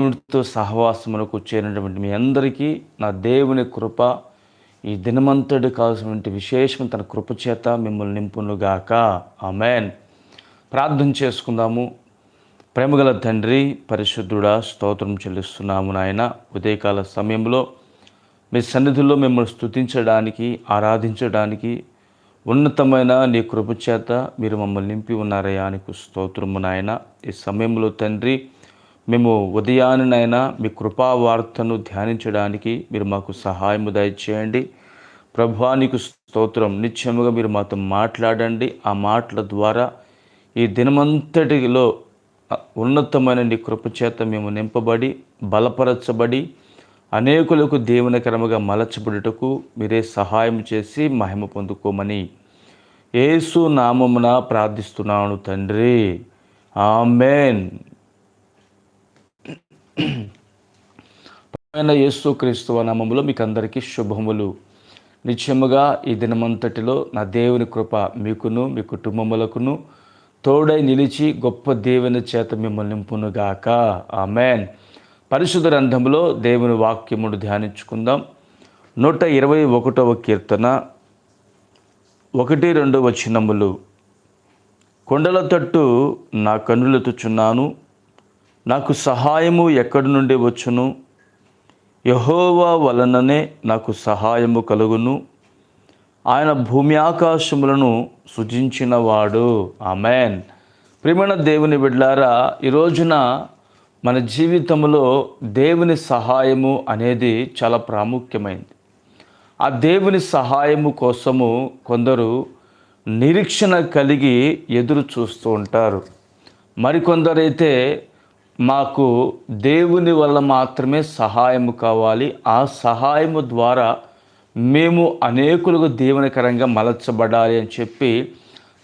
దేవునితో సహవాసములకు చేరినటువంటి మీ అందరికీ నా దేవుని కృప ఈ దినమంతటి కావాల్సినటువంటి విశేషం తన కృపచేత మిమ్మల్ని నింపునుగాక. ఆమెన్. ప్రార్థన చేసుకుందాము. ప్రేమగల తండ్రి పరిశుద్ధుడా స్తోత్రం చెల్లిస్తున్నాము నాయన. ఉదయకాల సమయంలో మీ సన్నిధిలో మిమ్మల్ని స్తుతించడానికి ఆరాధించడానికి ఉన్నతమైన నీ కృపచేత మీరు మమ్మల్ని నింపి ఉన్నారయ్యా నీకు స్తోత్రము నాయన. ఈ సమయంలో తండ్రి మేము ఉదయాన్నైనా మీ కృపా వార్తను ధ్యానించడానికి మీరు మాకు సహాయము దయచేయండి. ప్రభా నీకు స్తోత్రం. నిత్యముగా మీరు మాతో మాట్లాడండి. ఆ మాటల ద్వారా ఈ దినమంతటిలో ఉన్నతమైన నీ కృప చేత మేము నింపబడి బలపరచబడి అనేకులకు దేవునికరముగా మలచబడుటకు మీరే సహాయం చేసి మహిమ పొందుకోమని ఏసు నామమున ప్రార్థిస్తున్నాను తండ్రి. ఆమెన్. పైన యేసు క్రీస్తువ నామములో మీకు అందరికీ శుభములు. నిత్యముగా ఈ దినమంతటిలో నా దేవుని కృప మీకును మీ కుటుంబములకును. తోడై నిలిచి గొప్ప దేవుని చేత మిమ్మల్ని నింపునుగాక. ఆమెన్. పరిశుద్ధ రంధములో దేవుని వాక్యమును ధ్యానించుకుందాం. నూట ఇరవై ఒకటవ కీర్తన. ఒకటి రెండు వచనములు. కొండల తట్టు నా కన్నులెత్తుచున్నాను. నాకు సహాయము ఎక్కడి నుండి వచ్చును? యహోవా వలననే నాకు సహాయము కలుగును. ఆయన భూమి ఆకాశములను సృజించినవాడు. ఆమెన్. ప్రియమైన దేవుని బిడ్లారా ఈ రోజున మన జీవితంలో దేవుని సహాయము అనేది చాలా ప్రాముఖ్యమైనది ఆ దేవుని సహాయము కోసము కొందరు నిరీక్షణ కలిగి ఎదురు చూస్తూ ఉంటారు. మరికొందరైతే మాకు దేవుని వల్ల మాత్రమే సహాయము కావాలి. ఆ సహాయము ద్వారా మేము అనేకులకు దేవునికరంగా మలచబడాలి అని చెప్పి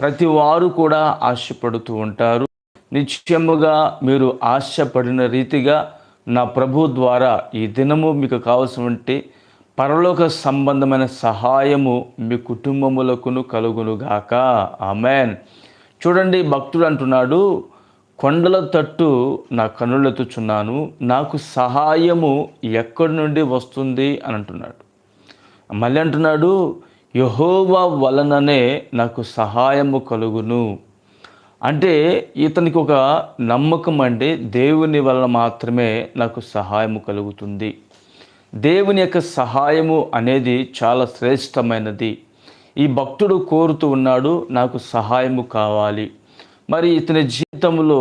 ప్రతి వారు కూడా ఆశపడుతూ ఉంటారు. నిశ్చయముగా మీరు ఆశపడిన రీతిగా నా ప్రభు ద్వారా ఈ దినము మీకు కావలసినటువంటి పరలోక సంబంధమైన సహాయము మీ కుటుంబములకును కలుగునుగాక. ఆమెన్. చూడండి భక్తుడు అంటున్నాడు కొండల తట్టు నా కన్నులెత్తుచున్నాను నాకు సహాయము ఎక్కడి నుండి వస్తుంది అని అంటున్నాడు. మళ్ళీ అంటున్నాడు యహోవా వలననే నాకు సహాయము కలుగును. అంటే ఇతనికి ఒక నమ్మకం అంటే దేవుని వలన మాత్రమే నాకు సహాయము కలుగుతుంది. దేవుని యొక్క సహాయము అనేది చాలా శ్రేష్టమైనది. ఈ భక్తుడు కోరుతూ ఉన్నాడు నాకు సహాయము కావాలి. మరి ఇతని జీవితంలో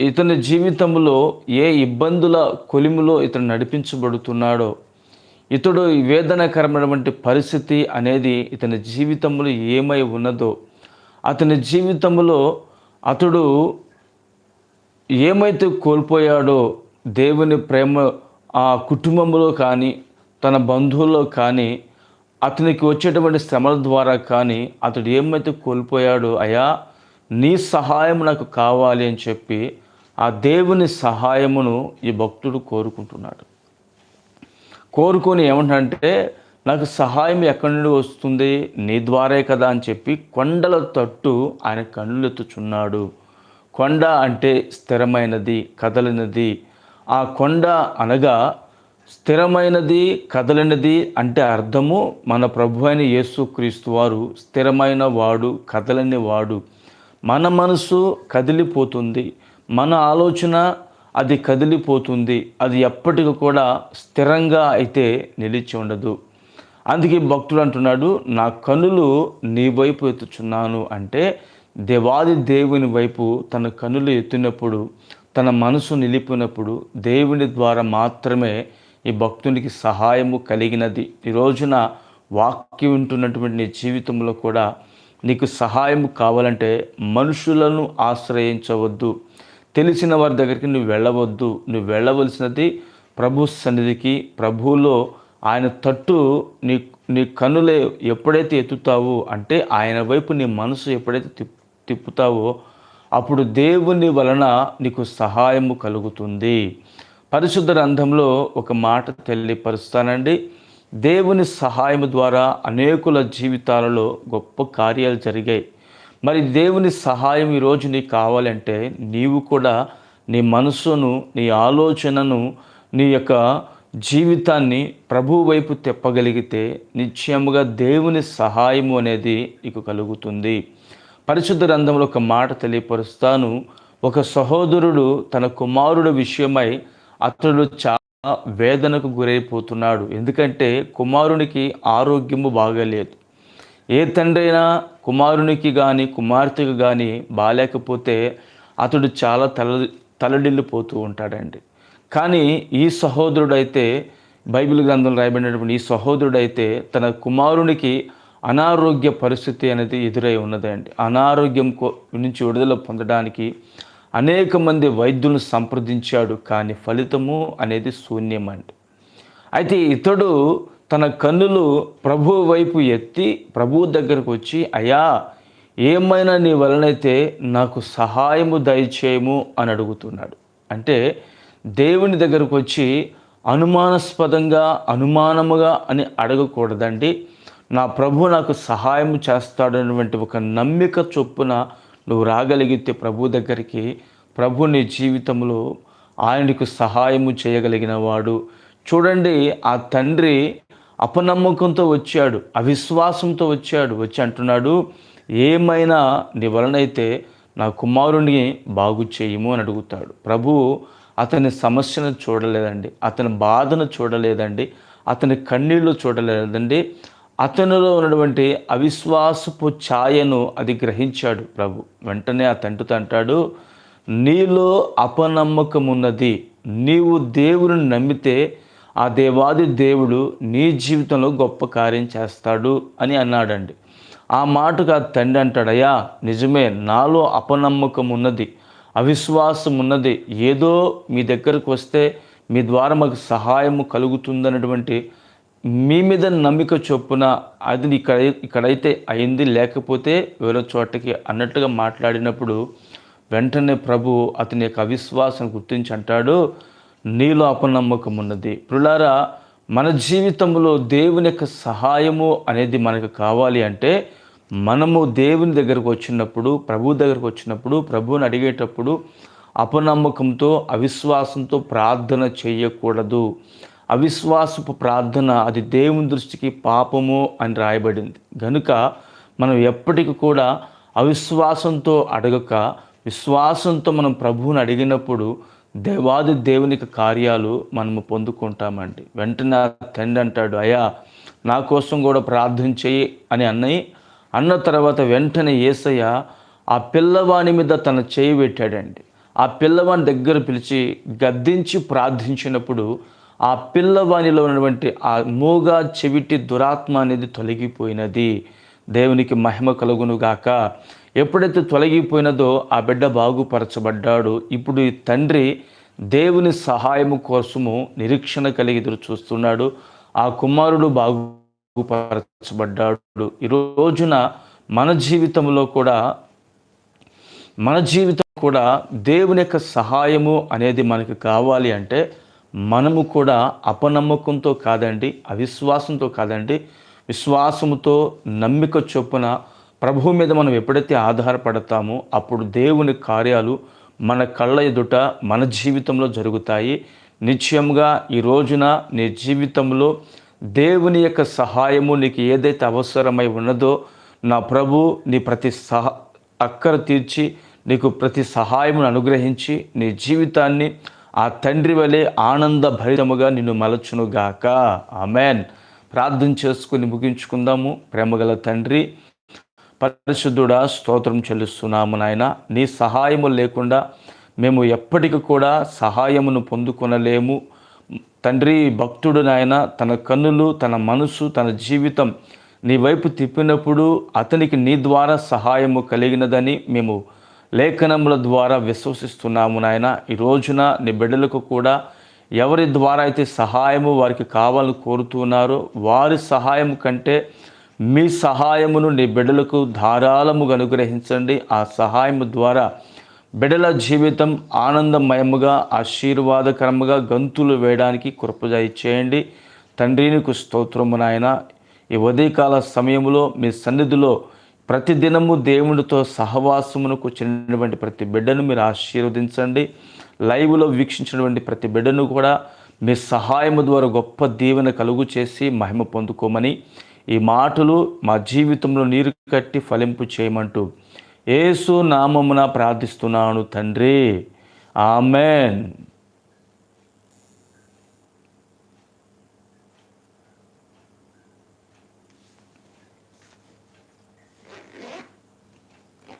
ఇతని జీవితంలో ఏ ఇబ్బందుల కొలిములో ఇతను నడిపించబడుతున్నాడో ఇతడు వేదనకరమైనటువంటి పరిస్థితి అనేది ఇతని జీవితంలో ఏమై ఉన్నదో అతని జీవితంలో అతడు ఏమైతే కోల్పోయాడో దేవుని ప్రేమ ఆ కుటుంబంలో కానీ తన బంధువుల్లో కానీ అతనికి వచ్చేటువంటి శ్రమల ద్వారా కానీ అతడు ఏమైతే కోల్పోయాడో అయా నీ సహాయం నాకు కావాలి అని చెప్పి ఆ దేవుని సహాయమును ఈ భక్తుడు కోరుకుంటున్నాడు. కోరుకొని ఏమంటే నాకు సహాయం ఎక్కడి నుండి వస్తుంది? నీ ద్వారే కదా అని చెప్పి కొండల తట్టు ఆయన కన్నులెత్తుచున్నాడు కొండ అంటే స్థిరమైనది కదలినది. ఆ కొండ అనగా స్థిరమైనది కదలినది అంటే అర్థము మన ప్రభు అయిన యేసుక్రీస్తు వారు స్థిరమైన వాడు కదలని వాడు మన మనసు కదిలిపోతుంది. మన ఆలోచన అది కదిలిపోతుంది. అది ఎప్పటికీ కూడా స్థిరంగా అయితే నిలిచి ఉండదు. అందుకే భక్తుడు అంటున్నాడు నా కనులు నీ వైపు ఎత్తుచున్నాను. అంటే దేవాది దేవుని వైపు తన కనులు ఎత్తినప్పుడు తన మనసు నిలిపినప్పుడు దేవుని ద్వారా మాత్రమే ఈ భక్తునికి సహాయము కలిగినది. ఈ రోజున వాక్యం వింటున్నటువంటి నీ జీవితంలో కూడా నీకు సహాయం కావాలంటే మనుషులను ఆశ్రయించవద్దు. తెలిసిన వారి దగ్గరికి నువ్వు వెళ్ళవద్దు. నువ్వు వెళ్ళవలసినది ప్రభు సన్నిధికి ప్రభువులో ఆయన తట్టు నీ నీ కన్నులే ఎప్పుడైతే ఎత్తుతావో అంటే ఆయన వైపు నీ మనసు ఎప్పుడైతే తిప్ తిప్పుతావో అప్పుడు దేవుని వలన నీకు సహాయము కలుగుతుంది. పరిశుద్ధ గ్రంథంలో ఒక మాట తెలియపరుస్తానండి. దేవుని సహాయం ద్వారా అనేకుల జీవితాలలో గొప్ప కార్యాలు జరిగాయి. మరి దేవుని సహాయం ఈరోజు నీకు కావాలంటే నీవు కూడా నీ మనసును నీ ఆలోచనను నీ యొక్క జీవితాన్ని ప్రభు వైపు తెప్పగలిగితే నిశ్చయముగా దేవుని సహాయము అనేది నీకు కలుగుతుంది. పరిశుద్ధ గ్రంథంలో ఒక మాట తెలియపరుస్తాను. ఒక సహోదరుడు తన కుమారుడు విషయమై అతడు చా వేదనకు గురైపోతున్నాడు. ఎందుకంటే కుమారునికి ఆరోగ్యము బాగలేదు. ఏ తండ్రి అయినా కుమారునికి కానీ కుమార్తెకు కానీ బాగాలేకపోతే అతడు చాలా తల తలడిల్లిపోతూ ఉంటాడండి. కానీ ఈ సహోదరుడైతే బైబిల్ గ్రంథంలో రాయబడినటువంటి ఈ సహోదరుడైతే తన కుమారునికి అనారోగ్య పరిస్థితి అనేది ఎదురై ఉన్నదండి. అనారోగ్యం నుంచి విడుదల పొందడానికి అనేక మంది వైద్యులను సంప్రదించాడు కానీ ఫలితము అనేది శూన్యమండి అయితే ఇతడు తన కన్నులు ప్రభు వైపు ఎత్తి ప్రభు దగ్గరకు వచ్చి అయ్యా ఏమైనా నీ వలనైతే నాకు సహాయము దయచేయము అని అడుగుతున్నాడు. అంటే దేవుని దగ్గరకు వచ్చి అనుమానాస్పదంగా అనుమానముగా అని అడగకూడదండి. నా ప్రభు నాకు సహాయం చేస్తాడనేటువంటి ఒక నమ్మిక చొప్పున నువ్వు రాగలిగితే ప్రభు దగ్గరికి ప్రభు నీ జీవితంలో ఆయనకు సహాయము చేయగలిగిన వాడు. చూడండి ఆ తండ్రి అపనమ్మకంతో వచ్చాడు అవిశ్వాసంతో వచ్చాడు వచ్చి అంటున్నాడు ఏమైనా నీ వలనైతే నా కుమారుని బాగు చేయము అని అడుగుతాడు. ప్రభు అతని సమస్యను చూడలేదండి అతని బాధను చూడలేదండి అతని కన్నీళ్ళు చూడలేదండి అతనిలో ఉన్నటువంటి అవిశ్వాసపు ఛాయను అది గ్రహించాడు ప్రభు. వెంటనే ఆ తండ్రితో అంటాడు నీలో అపనమ్మకం ఉన్నది. నీవు దేవుని నమ్మితే ఆ దేవాది దేవుడు నీ జీవితంలో గొప్ప కార్యం చేస్తాడు అని అన్నాడండి. ఆ మాటకు ఆ తండ్రి అంటాడయ్యా నిజమే నాలో అపనమ్మకం ఉన్నది అవిశ్వాసం ఉన్నది. ఏదో మీ దగ్గరకు వస్తే మీ ద్వారా మాకు సహాయము కలుగుతుందన్నటువంటి మీ మీద నమ్మిక చొప్పున అది ఇక్కడ ఇక్కడైతే అయింది. లేకపోతే వేరే చోటకి అన్నట్టుగా మాట్లాడినప్పుడు వెంటనే ప్రభు అతని యొక్క అవిశ్వాసం గుర్తించి అంటాడు నీలో అపనమ్మకం ఉన్నది. పులారా మన జీవితంలో దేవుని యొక్క సహాయము అనేది మనకు కావాలి అంటే మనము దేవుని దగ్గరకు వచ్చినప్పుడు ప్రభు దగ్గరకు వచ్చినప్పుడు ప్రభువుని అడిగేటప్పుడు అపనమ్మకంతో అవిశ్వాసంతో ప్రార్థన చేయకూడదు. అవిశ్వాసపు ప్రార్థన అది దేవుని దృష్టికి పాపము అని రాయబడింది. గనుక మనం ఎప్పటికీ కూడా అవిశ్వాసంతో అడగక విశ్వాసంతో మనం ప్రభువుని అడిగినప్పుడు దేవాది దేవునికి కార్యాలు మనము పొందుకుంటామండి. వెంటనే ఆ తండ్రి అంటాడు అయ్యా నా కోసం కూడా ప్రార్థన చేయి అని అన్నయ్య. అన్న తర్వాత వెంటనే ఏసయ్య ఆ పిల్లవాని మీద తన చేయి పెట్టాడండి. ఆ పిల్లవాని దగ్గర పిలిచి గద్దించి ప్రార్థించినప్పుడు ఆ పిల్లవానిలో ఉన్నటువంటి ఆ మూగ చెవిటి దురాత్మ అనేది తొలగిపోయినది. దేవునికి మహిమ కలుగును గాక. ఎప్పుడైతే తొలగిపోయినదో ఆ బిడ్డ బాగుపరచబడ్డాడు. ఇప్పుడు ఈ తండ్రి దేవుని సహాయము కోసము నిరీక్షణ కలిగి ఎదురు చూస్తున్నాడు. ఆ కుమారుడు బాగుపరచబడ్డాడు. ఈ రోజున మన జీవితంలో కూడా మన జీవితం కూడా దేవుని యొక్క సహాయము అనేది మనకు కావాలి అంటే మనము కూడా అపనమ్మకంతో కాదండి అవిశ్వాసంతో కాదండి విశ్వాసముతో నమ్మిక చొప్పున ప్రభు మీద మనం ఎప్పుడైతే ఆధారపడతామో అప్పుడు దేవుని కార్యాలు మన కళ్ళ ఎదుట మన జీవితంలో జరుగుతాయి. నిశ్చయముగా ఈ రోజున నీ జీవితంలో దేవుని యొక్క సహాయము నీకు ఏదైతే అవసరమై ఉన్నదో నా ప్రభు నీ ప్రతి సహ అక్కర తీర్చి నీకు ప్రతి సహాయమును అనుగ్రహించి నీ జీవితాన్ని ఆ తండ్రి వలె ఆనంద భరితముగా నిన్ను మలచునుగాక ఆమెన్. ప్రార్థన చేసుకుని ముగించుకుందాము. ప్రేమగల తండ్రి పరిశుద్ధుడా స్తోత్రం చెల్లిస్తున్నాము నాయన. నీ సహాయము లేకుండా మేము ఎప్పటికి కూడా సహాయమును పొందుకొనలేము. తండ్రి భక్తుడు నాయన తన కన్నులు తన మనసు తన జీవితం నీ వైపు తిప్పినప్పుడు అతనికి నీ ద్వారా సహాయము కలిగినదని మేము లేఖనముల ద్వారా విశ్వసిస్తున్నాము నాయన. ఈ రోజున నీ బిడ్డలకు కూడా ఎవరి ద్వారా అయితే సహాయము వారికి కావాలని కోరుతున్నారో వారి సహాయం కంటే మీ సహాయమును నీ బిడ్డలకు ధారాళముగా అనుగ్రహించండి. ఆ సహాయము ద్వారా బిడ్డల జీవితం ఆనందమయముగా ఆశీర్వాదకరముగా గంతులు వేయడానికి కృపజాయి చేయండి. తండ్రి నీకు స్తోత్రము నాయన. ఈ ఉదయకాల సమయంలో మీ సన్నిధిలో ప్రతిదినము దేవునితో సహవాసమునకు చెందినటువంటి ప్రతి బిడ్డను మీరు ఆశీర్వదించండి. లైవ్లో వీక్షించినటువంటి ప్రతి బిడ్డను కూడా మీ సహాయము ద్వారా గొప్ప దీవెన కలుగు చేసి మహిమ పొందుకోమని ఈ మాటలు మా జీవితంలో నీరు కట్టి ఫలింపు చేయమంటూ ఏసు నామమున ప్రార్థిస్తున్నాను తండ్రి. ఆమెన్